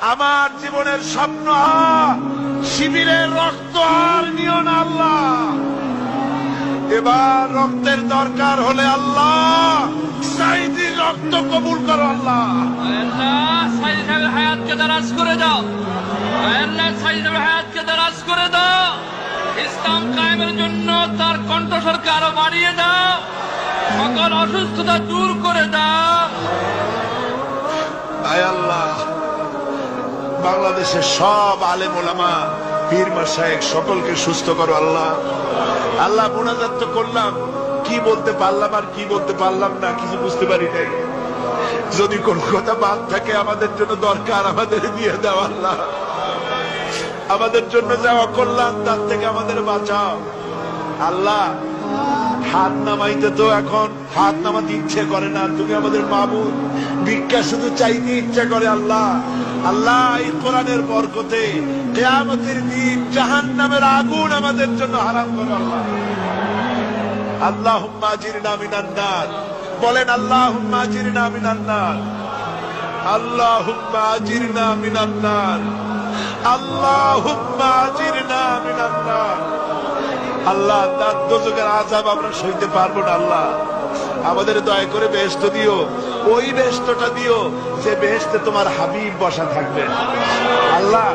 আমার জীবনের স্বপ্ন শিবিরের রক্ত আর নিও না আল্লাহ। এবার রক্তের দরকার হলে আল্লাহ সাইদির রক্ত কবুল করো আল্লাহ। হায়াতকে দারাজ করে দাও। হায়াতকে দারাজ করে দাও। ইসলাম কায়েমের জন্য তার কণ্ঠস্বরকে আরও বাড়িয়ে দাও। সকল অসুস্থতা দূর করে দাও। বাংলাদেশের সব আলেম ওলামা, পীর মাসায়েক সকলকে সুস্থ করো আল্লাহ। আল্লাহ মোনাজাত তো করলাম, কি বলতে পারলাম আর কি বলতে পারলাম না, কিছু বুঝতে পারি নাই। যদি কোনো কথা বাদ থাকে, আমাদের জন্য দরকার, আমাদের দিয়ে দাও আল্লাহ। আমাদের জন্য যাওয়া করলাম, তার থেকে আমাদের বাঁচাও। আল্লাহ হাত নামাইতে তো এখন হাত নামাতে ইচ্ছে করে না। তুমি আমাদের মাবুদ, ভিক্ষা শুধু চাইতে ইচ্ছা করে আল্লাহ। আল্লাহ, এই কোরআনের বরকতে কেয়ামতের দিন জাহান নামের আগুন আমাদের জন্য হারাম করো আল্লাহ। আল্লাহ আজিরনা মিনান্নার বলেন আল্লাহ আজিরনা মিনান্নার আল্লাহ আজিরনা মিনান্নার আল্লাহ আজিরনা মিনান্নার আল্লাহ, তার দোজকের আজাব আমরা সইতে পারব না, আল্লাহ। আমাদের দয়া করে বেহেস্ত দিও। ওই বেহেস্তটা দিও যে বেহেস্তে তোমার হাবিব বসা থাকবে। আল্লাহ,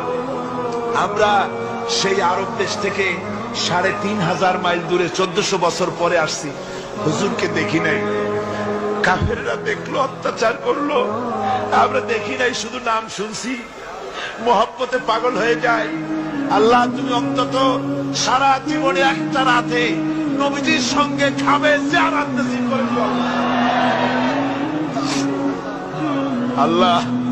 আমরা সেই আরব দেশ থেকে সাড়ে তিন হাজার মাইল দূরে চোদ্দশো বছর পরে আসছি। হুজুরকে দেখি নাই। কাফেররা দেখল, অত্যাচার করল। আমরা দেখি নাই, শুধু নাম শুনছি। মোহাব্বতে পাগল হয়ে যায়। আল্লাহ, তুমি অন্তত সারা জীবনে একটা রাতে নবীজির সঙ্গে খাবে যে আনন্দ আল্লাহ।